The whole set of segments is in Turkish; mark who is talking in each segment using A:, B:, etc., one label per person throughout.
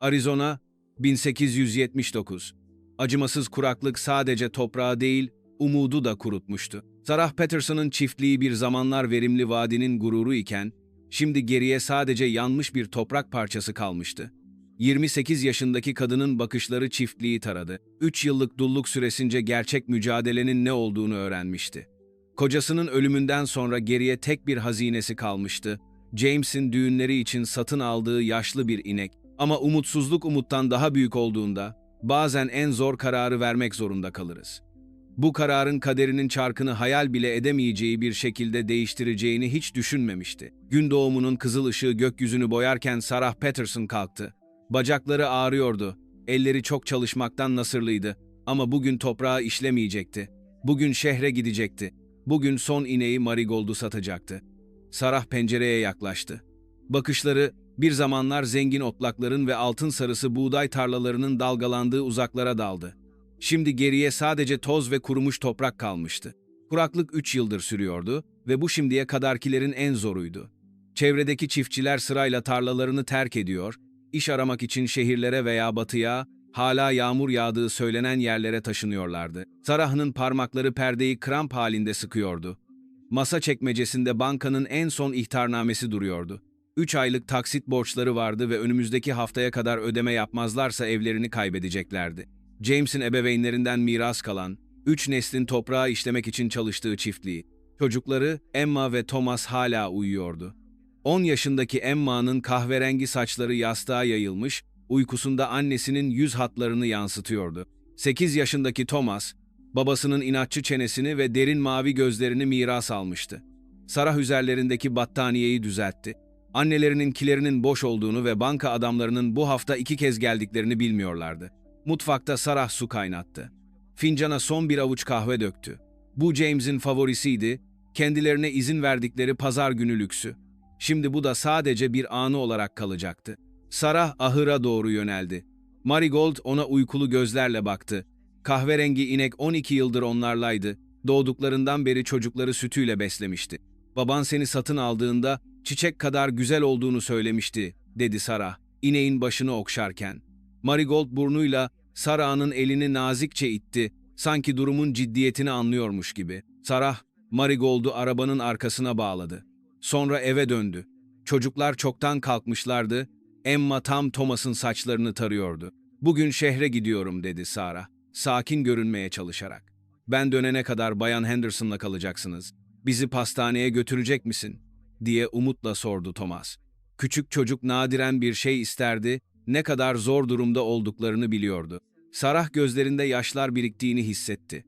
A: Arizona, 1879. Acımasız kuraklık sadece toprağı değil, umudu da kurutmuştu. Sarah Patterson'ın çiftliği bir zamanlar verimli vadinin gururu iken, şimdi geriye sadece yanmış bir toprak parçası kalmıştı. 28 yaşındaki kadının bakışları çiftliği taradı. 3 yıllık dulluk süresince gerçek mücadelenin ne olduğunu öğrenmişti. Kocasının ölümünden sonra geriye tek bir hazinesi kalmıştı. James'in düğünleri için satın aldığı yaşlı bir inek. Ama umutsuzluk umuttan daha büyük olduğunda bazen en zor kararı vermek zorunda kalırız. Bu kararın kaderinin çarkını hayal bile edemeyeceği bir şekilde değiştireceğini hiç düşünmemişti. Gün doğumunun kızıl ışığı gökyüzünü boyarken Sarah Patterson kalktı. Bacakları ağrıyordu. Elleri çok çalışmaktan nasırlıydı. Ama bugün toprağı işlemeyecekti. Bugün şehre gidecekti. Bugün son ineği Marigold'u satacaktı. Sarah pencereye yaklaştı. Bakışları bir zamanlar zengin otlakların ve altın sarısı buğday tarlalarının dalgalandığı uzaklara daldı. Şimdi geriye sadece toz ve kurumuş toprak kalmıştı. Kuraklık 3 yıldır sürüyordu ve bu şimdiye kadarkilerin en zoruydu. Çevredeki çiftçiler sırayla tarlalarını terk ediyor, iş aramak için şehirlere veya batıya, hala yağmur yağdığı söylenen yerlere taşınıyorlardı. Sarah'ın parmakları perdeyi kramp halinde sıkıyordu. Masa çekmecesinde bankanın en son ihtarnamesi duruyordu. Üç aylık taksit borçları vardı ve önümüzdeki haftaya kadar ödeme yapmazlarsa evlerini kaybedeceklerdi. James'in ebeveynlerinden miras kalan, üç neslin toprağı işlemek için çalıştığı çiftliği. Çocukları Emma ve Thomas hala uyuyordu. 10 yaşındaki Emma'nın kahverengi saçları yastığa yayılmış, uykusunda annesinin yüz hatlarını yansıtıyordu. 8 yaşındaki Thomas, babasının inatçı çenesini ve derin mavi gözlerini miras almıştı. Sarah üzerlerindeki battaniyeyi düzeltti. Annelerinin kilerinin boş olduğunu ve banka adamlarının bu hafta iki kez geldiklerini bilmiyorlardı. Mutfakta Sarah su kaynattı. Fincana son bir avuç kahve döktü. Bu James'in favorisiydi, kendilerine izin verdikleri pazar günü lüksü. Şimdi bu da sadece bir anı olarak kalacaktı. Sarah ahıra doğru yöneldi. Marigold ona uykulu gözlerle baktı. Kahverengi inek 12 yıldır onlarlaydı. Doğduklarından beri çocukları sütüyle beslemişti. Baban seni satın aldığında çiçek kadar güzel olduğunu söylemişti, dedi Sarah, ineğin başını okşarken. Marigold burnuyla Sarah'ın elini nazikçe itti, sanki durumun ciddiyetini anlıyormuş gibi. Sarah, Marigold'u arabanın arkasına bağladı. Sonra eve döndü. Çocuklar çoktan kalkmışlardı. Emma tam Thomas'ın saçlarını tarıyordu. Bugün şehre gidiyorum dedi Sarah, sakin görünmeye çalışarak. Ben dönene kadar Bayan Henderson'la kalacaksınız. Bizi pastaneye götürecek misin? Diye umutla sordu Thomas. Küçük çocuk nadiren bir şey isterdi, ne kadar zor durumda olduklarını biliyordu. Sarah gözlerinde yaşlar biriktiğini hissetti.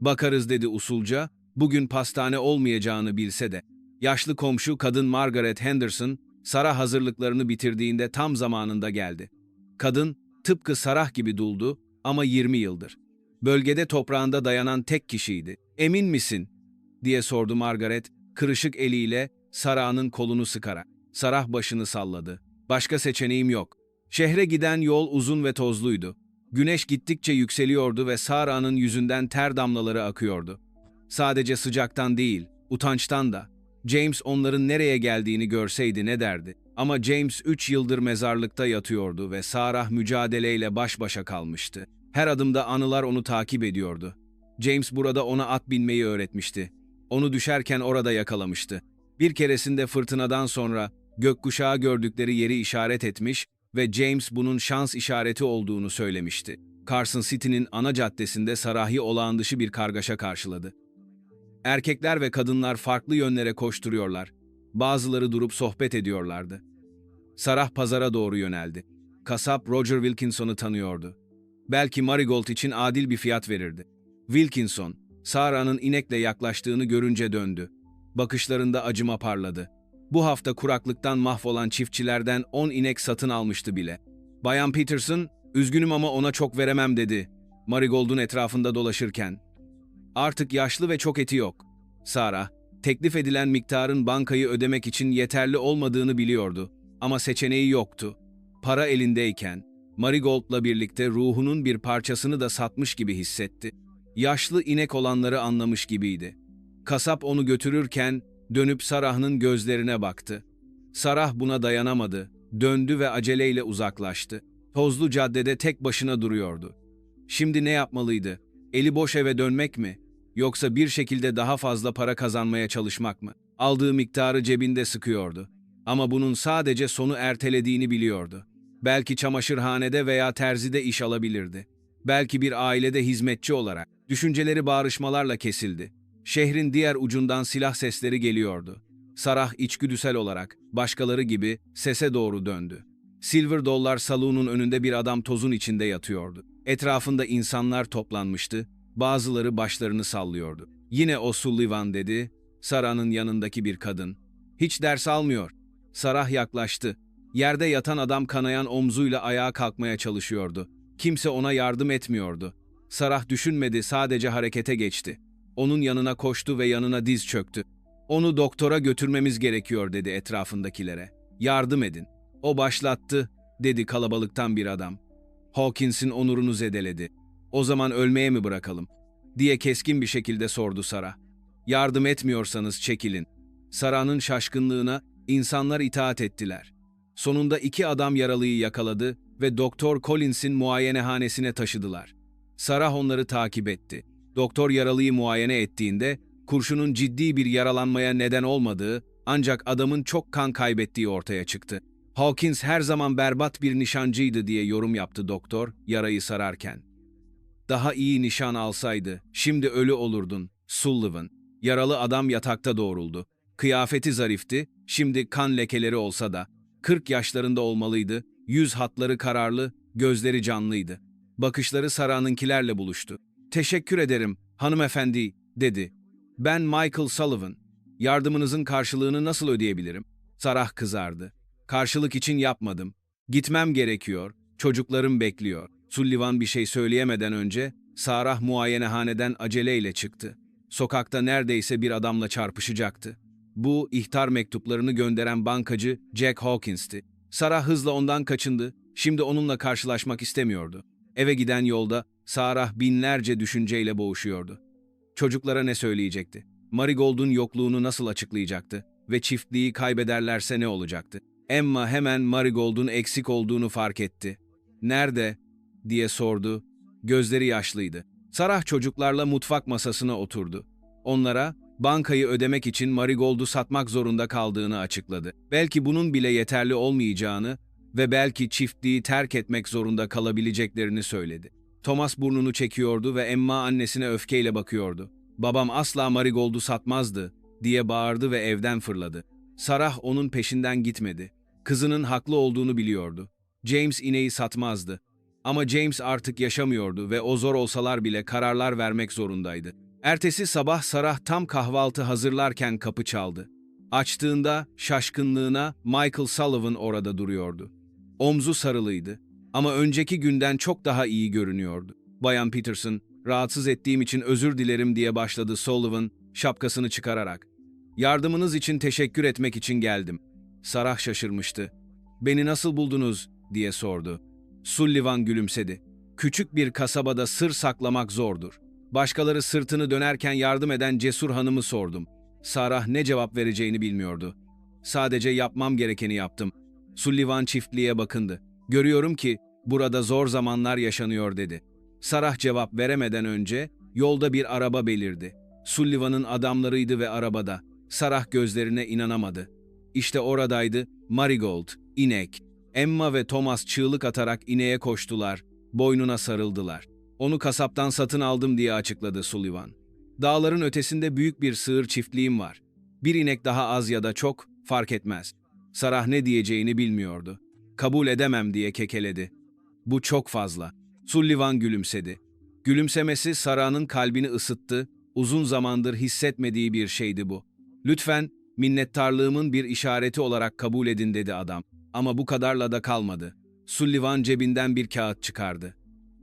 A: Bakarız dedi usulca, bugün pastane olmayacağını bilse de. Yaşlı komşu kadın Margaret Henderson, Sarah hazırlıklarını bitirdiğinde tam zamanında geldi. Kadın, tıpkı Sarah gibi duldu ama 20 yıldır. Bölgede toprağında dayanan tek kişiydi. Emin misin? diye sordu Margaret, kırışık eliyle Sarah'ın kolunu sıkarak. Sarah başını salladı. Başka seçeneğim yok. Şehre giden yol uzun ve tozluydu. Güneş gittikçe yükseliyordu ve Sarah'ın yüzünden ter damlaları akıyordu. Sadece sıcaktan değil, utançtan da. James onların nereye geldiğini görseydi ne derdi? Ama James üç yıldır mezarlıkta yatıyordu ve Sarah mücadeleyle baş başa kalmıştı. Her adımda anılar onu takip ediyordu. James burada ona at binmeyi öğretmişti. Onu düşerken orada yakalamıştı. Bir keresinde fırtınadan sonra gökkuşağı gördükleri yeri işaret etmiş ve James bunun şans işareti olduğunu söylemişti. Carson City'nin ana caddesinde Sarah'ı olağan dışı bir kargaşa karşıladı. Erkekler ve kadınlar farklı yönlere koşturuyorlar. Bazıları durup sohbet ediyorlardı. Sarah pazara doğru yöneldi. Kasap Roger Wilkinson'u tanıyordu. Belki Marigold için adil bir fiyat verirdi. Wilkinson, Sarah'ın inekle yaklaştığını görünce döndü. Bakışlarında acıma parladı. Bu hafta kuraklıktan mahvolan çiftçilerden 10 inek satın almıştı bile. Bayan Peterson, üzgünüm ama ona çok veremem dedi. Marigold'un etrafında dolaşırken. Artık yaşlı ve çok eti yok. Sarah, teklif edilen miktarın bankayı ödemek için yeterli olmadığını biliyordu. Ama seçeneği yoktu. Para elindeyken, Marigold'la birlikte ruhunun bir parçasını da satmış gibi hissetti. Yaşlı inek olanları anlamış gibiydi. Kasap onu götürürken dönüp Sarah'ın gözlerine baktı. Sarah buna dayanamadı, döndü ve aceleyle uzaklaştı. Tozlu caddede tek başına duruyordu. Şimdi ne yapmalıydı? Eli boş eve dönmek mi? Yoksa bir şekilde daha fazla para kazanmaya çalışmak mı? Aldığı miktarı cebinde sıkıyordu. Ama bunun sadece sonu ertelediğini biliyordu. Belki çamaşırhanede veya terzide iş alabilirdi. Belki bir ailede hizmetçi olarak. Düşünceleri bağrışmalarla kesildi. Şehrin diğer ucundan silah sesleri geliyordu. Sarah içgüdüsel olarak, başkaları gibi sese doğru döndü. Silver Dollar salonun önünde bir adam tozun içinde yatıyordu. Etrafında insanlar toplanmıştı, bazıları başlarını sallıyordu. Yine o Sullivan dedi, Sarah'nın yanındaki bir kadın. Hiç ders almıyor. Sarah yaklaştı. Yerde yatan adam kanayan omzuyla ayağa kalkmaya çalışıyordu. Kimse ona yardım etmiyordu. Sarah düşünmedi, sadece harekete geçti. Onun yanına koştu ve yanına diz çöktü. Onu doktora götürmemiz gerekiyor dedi etrafındakilere. Yardım edin. O başlattı, dedi kalabalıktan bir adam. Hawkins'in onurunu zedeledi. O zaman ölmeye mi bırakalım? diye keskin bir şekilde sordu Sara. Yardım etmiyorsanız çekilin. Sara'nın şaşkınlığına insanlar itaat ettiler. Sonunda iki adam yaralıyı yakaladı ve Doktor Collins'in muayenehanesine taşıdılar. Sarah onları takip etti. Doktor yaralıyı muayene ettiğinde kurşunun ciddi bir yaralanmaya neden olmadığı ancak adamın çok kan kaybettiği ortaya çıktı. Hawkins her zaman berbat bir nişancıydı diye yorum yaptı doktor yarayı sararken. Daha iyi nişan alsaydı, şimdi ölü olurdun, Sullivan. Yaralı adam yatakta doğruldu. Kıyafeti zarifti, şimdi kan lekeleri olsa da. 40 yaşlarında olmalıydı, yüz hatları kararlı, gözleri canlıydı. Bakışları Sarah'ınkilerle buluştu. Teşekkür ederim, hanımefendi, dedi. Ben Michael Sullivan. Yardımınızın karşılığını nasıl ödeyebilirim? Sarah kızardı. Karşılık için yapmadım. Gitmem gerekiyor. Çocuklarım bekliyor. Sullivan bir şey söyleyemeden önce Sarah muayenehaneden aceleyle çıktı. Sokakta neredeyse bir adamla çarpışacaktı. Bu ihtar mektuplarını gönderen bankacı Jack Hawkins'ti. Sarah hızla ondan kaçındı. Şimdi onunla karşılaşmak istemiyordu. Eve giden yolda Sarah binlerce düşünceyle boğuşuyordu. Çocuklara ne söyleyecekti? Marigold'un yokluğunu nasıl açıklayacaktı? Ve çiftliği kaybederlerse ne olacaktı? Emma hemen Marigold'un eksik olduğunu fark etti. Nerede? diye sordu. Gözleri yaşlıydı. Sarah çocuklarla mutfak masasına oturdu. Onlara bankayı ödemek için Marigold'u satmak zorunda kaldığını açıkladı. Belki bunun bile yeterli olmayacağını ve belki çiftliği terk etmek zorunda kalabileceklerini söyledi. Thomas burnunu çekiyordu ve Emma annesine öfkeyle bakıyordu. Babam asla Marigold'u satmazdı diye bağırdı ve evden fırladı. Sarah onun peşinden gitmedi. Kızının haklı olduğunu biliyordu. James ineği satmazdı. Ama James artık yaşamıyordu ve o zor olsalar bile kararlar vermek zorundaydı. Ertesi sabah Sarah tam kahvaltı hazırlarken kapı çaldı. Açtığında şaşkınlığına Michael Sullivan orada duruyordu. Omzu sarılıydı ama önceki günden çok daha iyi görünüyordu. Bayan Peterson, rahatsız ettiğim için özür dilerim diye başladı Sullivan şapkasını çıkararak. Yardımınız için teşekkür etmek için geldim. Sarah şaşırmıştı. Beni nasıl buldunuz diye sordu. Sullivan gülümsedi. Küçük bir kasabada sır saklamak zordur. Başkaları sırtını dönerken yardım eden cesur hanımı sordum. Sarah ne cevap vereceğini bilmiyordu. Sadece yapmam gerekeni yaptım. Sullivan çiftliğe bakındı. Görüyorum ki burada zor zamanlar yaşanıyor dedi. Sarah cevap veremeden önce yolda bir araba belirdi. Sullivan'ın adamlarıydı ve arabada. Sarah gözlerine inanamadı. İşte oradaydı Marigold, inek. Emma ve Thomas çığlık atarak ineğe koştular, boynuna sarıldılar. Onu kasaptan satın aldım diye açıkladı Sullivan. Dağların ötesinde büyük bir sığır çiftliğim var. Bir inek daha az ya da çok fark etmez. Sarah ne diyeceğini bilmiyordu. Kabul edemem diye kekeledi. Bu çok fazla. Sullivan gülümsedi. Gülümsemesi Sarah'ın kalbini ısıttı, uzun zamandır hissetmediği bir şeydi bu. Lütfen minnettarlığımın bir işareti olarak kabul edin dedi adam. Ama bu kadarla da kalmadı. Sullivan cebinden bir kağıt çıkardı.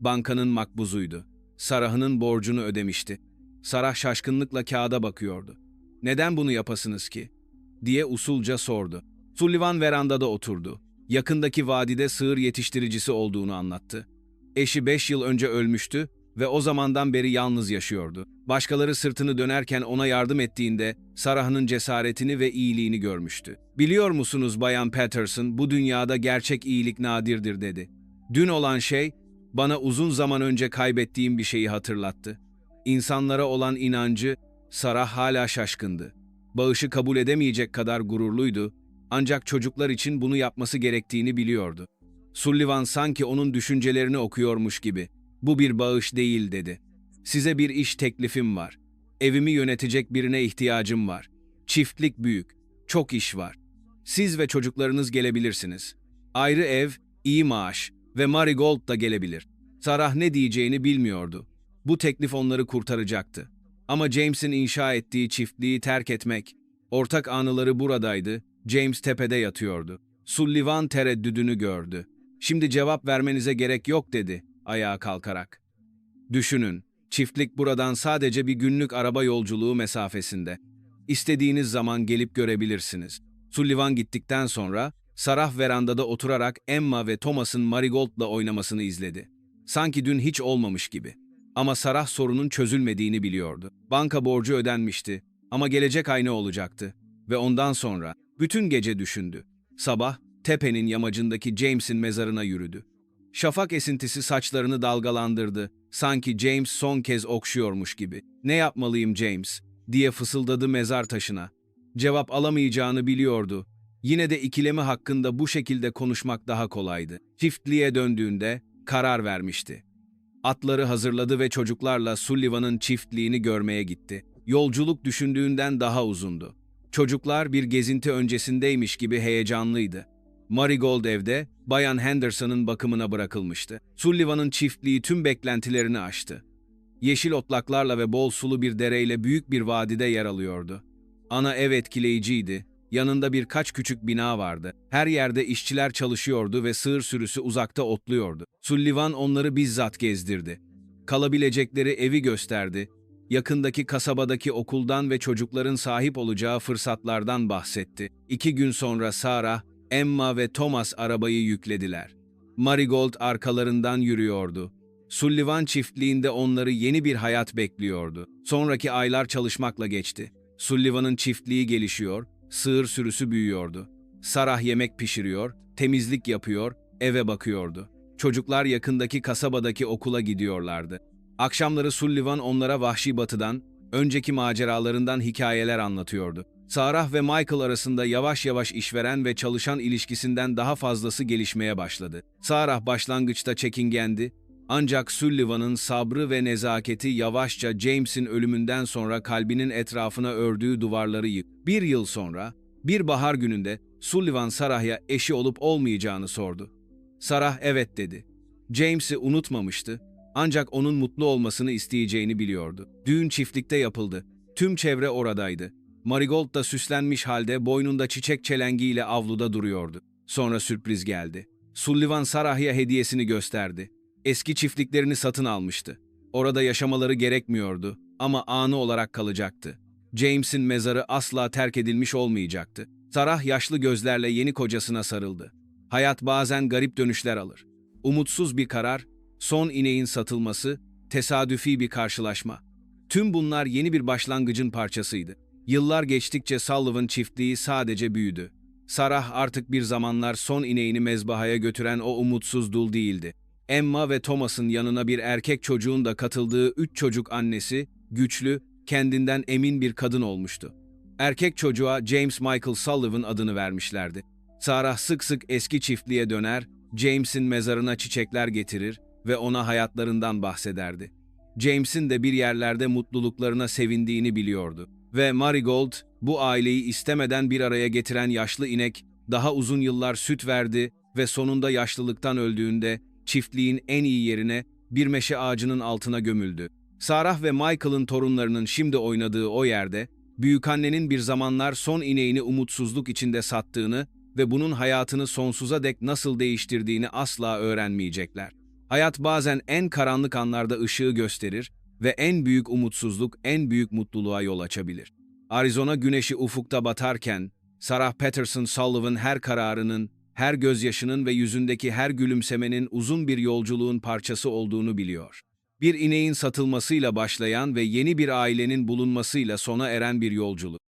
A: Bankanın makbuzuydu. Sarah'ın borcunu ödemişti. Sarah şaşkınlıkla kağıda bakıyordu. Neden bunu yapasınız ki? diye usulca sordu. Sullivan verandada oturdu. Yakındaki vadide sığır yetiştiricisi olduğunu anlattı. Eşi beş yıl önce ölmüştü ve o zamandan beri yalnız yaşıyordu. Başkaları sırtını dönerken ona yardım ettiğinde Sarah'ın cesaretini ve iyiliğini görmüştü. Biliyor musunuz Bayan Patterson, bu dünyada gerçek iyilik nadirdir dedi. Dün olan şey bana uzun zaman önce kaybettiğim bir şeyi hatırlattı. İnsanlara olan inancı Sarah hala şaşkındı. Bağışı kabul edemeyecek kadar gururluydu ancak çocuklar için bunu yapması gerektiğini biliyordu. Sullivan sanki onun düşüncelerini okuyormuş gibi. Bu bir bağış değil dedi. Size bir iş teklifim var. Evimi yönetecek birine ihtiyacım var. Çiftlik büyük. Çok iş var. Siz ve çocuklarınız gelebilirsiniz. Ayrı ev, iyi maaş ve Marigold da gelebilir. Sarah ne diyeceğini bilmiyordu. Bu teklif onları kurtaracaktı. Ama James'in inşa ettiği çiftliği terk etmek, ortak anıları buradaydı, James tepede yatıyordu. Sullivan tereddüdünü gördü. Şimdi cevap vermenize gerek yok dedi, ayağa kalkarak. Düşünün, çiftlik buradan sadece bir günlük araba yolculuğu mesafesinde. İstediğiniz zaman gelip görebilirsiniz. Sullivan gittikten sonra Sarah verandada oturarak Emma ve Thomas'ın Marigold'la oynamasını izledi. Sanki dün hiç olmamış gibi. Ama Sarah sorunun çözülmediğini biliyordu. Banka borcu ödenmişti ama gelecek ay ne olacaktı? Ve ondan sonra bütün gece düşündü. Sabah tepenin yamacındaki James'in mezarına yürüdü. Şafak esintisi saçlarını dalgalandırdı. Sanki James son kez okşuyormuş gibi. Ne yapmalıyım James? diye fısıldadı mezar taşına. Cevap alamayacağını biliyordu. Yine de ikilemi hakkında bu şekilde konuşmak daha kolaydı. Çiftliğe döndüğünde karar vermişti. Atları hazırladı ve çocuklarla Sullivan'ın çiftliğini görmeye gitti. Yolculuk düşündüğünden daha uzundu. Çocuklar bir gezinti öncesindeymiş gibi heyecanlıydı. Marigold evde, Bayan Henderson'ın bakımına bırakılmıştı. Sullivan'ın çiftliği tüm beklentilerini aştı. Yeşil otlaklarla ve bol sulu bir dereyle büyük bir vadide yer alıyordu. Ana ev etkileyiciydi. Yanında birkaç küçük bina vardı. Her yerde işçiler çalışıyordu ve sığır sürüsü uzakta otluyordu. Sullivan onları bizzat gezdirdi. Kalabilecekleri evi gösterdi. Yakındaki kasabadaki okuldan ve çocukların sahip olacağı fırsatlardan bahsetti. İki gün sonra Sarah, Emma ve Thomas arabayı yüklediler. Marigold arkalarından yürüyordu. Sullivan çiftliğinde onları yeni bir hayat bekliyordu. Sonraki aylar çalışmakla geçti. Sullivan'ın çiftliği gelişiyor, sığır sürüsü büyüyordu. Sarah yemek pişiriyor, temizlik yapıyor, eve bakıyordu. Çocuklar yakındaki kasabadaki okula gidiyorlardı. Akşamları Sullivan onlara vahşi batıdan, önceki maceralarından hikayeler anlatıyordu. Sarah ve Michael arasında yavaş yavaş işveren ve çalışan ilişkisinden daha fazlası gelişmeye başladı. Sarah başlangıçta çekingendi, ancak Sullivan'ın sabrı ve nezaketi yavaşça James'in ölümünden sonra kalbinin etrafına ördüğü duvarları yık. Bir yıl sonra, bir bahar gününde Sullivan Sarah'a eşi olup olmayacağını sordu. Sarah evet dedi. James'i unutmamıştı ancak onun mutlu olmasını isteyeceğini biliyordu. Düğün çiftlikte yapıldı. Tüm çevre oradaydı. Marigold da süslenmiş halde boynunda çiçek çelengiyle avluda duruyordu. Sonra sürpriz geldi. Sullivan Sarah'a hediyesini gösterdi. Eski çiftliklerini satın almıştı. Orada yaşamaları gerekmiyordu ama anı olarak kalacaktı. James'in mezarı asla terk edilmiş olmayacaktı. Sarah yaşlı gözlerle yeni kocasına sarıldı. Hayat bazen garip dönüşler alır. Umutsuz bir karar, son ineğin satılması, tesadüfi bir karşılaşma. Tüm bunlar yeni bir başlangıcın parçasıydı. Yıllar geçtikçe Sullivan çiftliği sadece büyüdü. Sarah artık bir zamanlar son ineğini mezbahaya götüren o umutsuz dul değildi. Emma ve Thomas'ın yanına bir erkek çocuğun da katıldığı üç çocuk annesi, güçlü, kendinden emin bir kadın olmuştu. Erkek çocuğa James Michael Sullivan adını vermişlerdi. Sarah sık sık eski çiftliğe döner, James'in mezarına çiçekler getirir ve ona hayatlarından bahsederdi. James'in de bir yerlerde mutluluklarına sevindiğini biliyordu. Ve Marigold, bu aileyi istemeden bir araya getiren yaşlı inek, daha uzun yıllar süt verdi ve sonunda yaşlılıktan öldüğünde çiftliğin en iyi yerine bir meşe ağacının altına gömüldü. Sarah ve Michael'ın torunlarının şimdi oynadığı o yerde, büyükannenin bir zamanlar son ineğini umutsuzluk içinde sattığını ve bunun hayatını sonsuza dek nasıl değiştirdiğini asla öğrenmeyecekler. Hayat bazen en karanlık anlarda ışığı gösterir ve en büyük umutsuzluk en büyük mutluluğa yol açabilir. Arizona güneşi ufukta batarken, Sarah Patterson Sullivan her kararının, her gözyaşının ve yüzündeki her gülümsemenin uzun bir yolculuğun parçası olduğunu biliyor. Bir ineğin satılmasıyla başlayan ve yeni bir ailenin bulunmasıyla sona eren bir yolculuk.